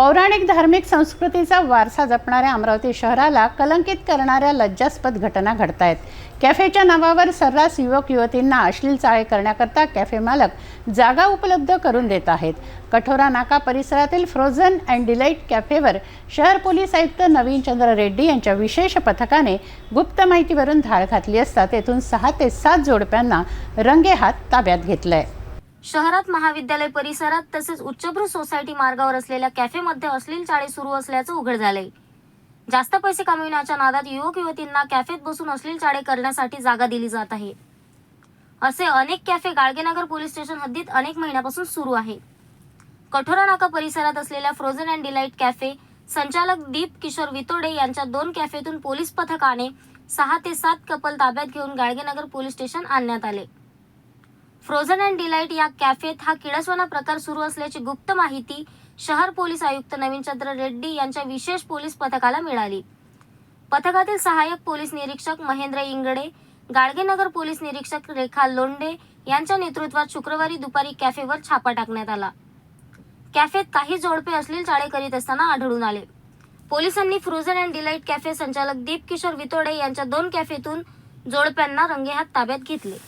पौराणिक धार्मिक संस्कृतीचा वारसा जपणाऱ्या अमरावती शहराला कलंकित करणाऱ्या लज्जास्पद घटना घडतायत. कॅफेच्या नावावर सर्रास युवक युवतींना अश्लील चाळे करण्याकरता कॅफे मालक जागा उपलब्ध करून देत आहेत. कठोरा नाका परिसरातील फ्रोझन अँड डिलाईट कॅफेवर शहर पोलीस आयुक्त नवीन चंद्र रेड्डी यांच्या विशेष पथकाने गुप्त माहितीवरून धाड घातली असता तेथून सहा ते सात जोडप्यांना रंगेहात ताब्यात घेतलं आहे शहरात महाविद्यालय परिसरात तसेच उच्चभ्रू सोसायटी मार्गावर असलेल्या कॅफेमध्ये अश्लील चाळे सुरू असल्याचं उघड झालंय. जास्त पैसे कमविण्याच्या नादात युवक युवतींना कॅफेत बसून अश्लील चाळे करण्यासाठी जागा दिली जात आहे. असे अनेक कॅफे गाडगेनगर पोलीस स्टेशन हद्दीत अनेक महिन्यापासून सुरू आहे. कठोरा नाका परिसरात असलेल्या फ्रोझन अँड डिलाईट कॅफे संचालक दीप किशोर वितोडे यांच्या दोन कॅफेतून पोलीस पथकाने सहा ते सात कपल ताब्यात घेऊन गाडगेनगर पोलीस स्टेशन आणण्यात आले. फ्रोझन अँड डिलाईट या कॅफेत हा किडसवाना प्रकार सुरू असल्याची गुप्त माहिती शहर पोलीस आयुक्त नवीनचंद्र रेड्डी यांच्या विशेष पोलीस पथकाला मिळाली. पथकातील सहाय्यक पोलीस निरीक्षक महेंद्र इंगडे गाडगेनगर पोलीस निरीक्षक रेखा लोंडे यांच्या नेतृत्वात शुक्रवारी दुपारी कॅफेवर छापा टाकण्यात आला. कॅफेत काही जोडपे असलेले चाळे करीत असताना आढळून आले. पोलिसांनी फ्रोझन अँड डिलाईट कॅफे संचालक दीप किशोर वितोडे यांच्या दोन कॅफेतून जोडप्यांना रंगेहात ताब्यात घेतले.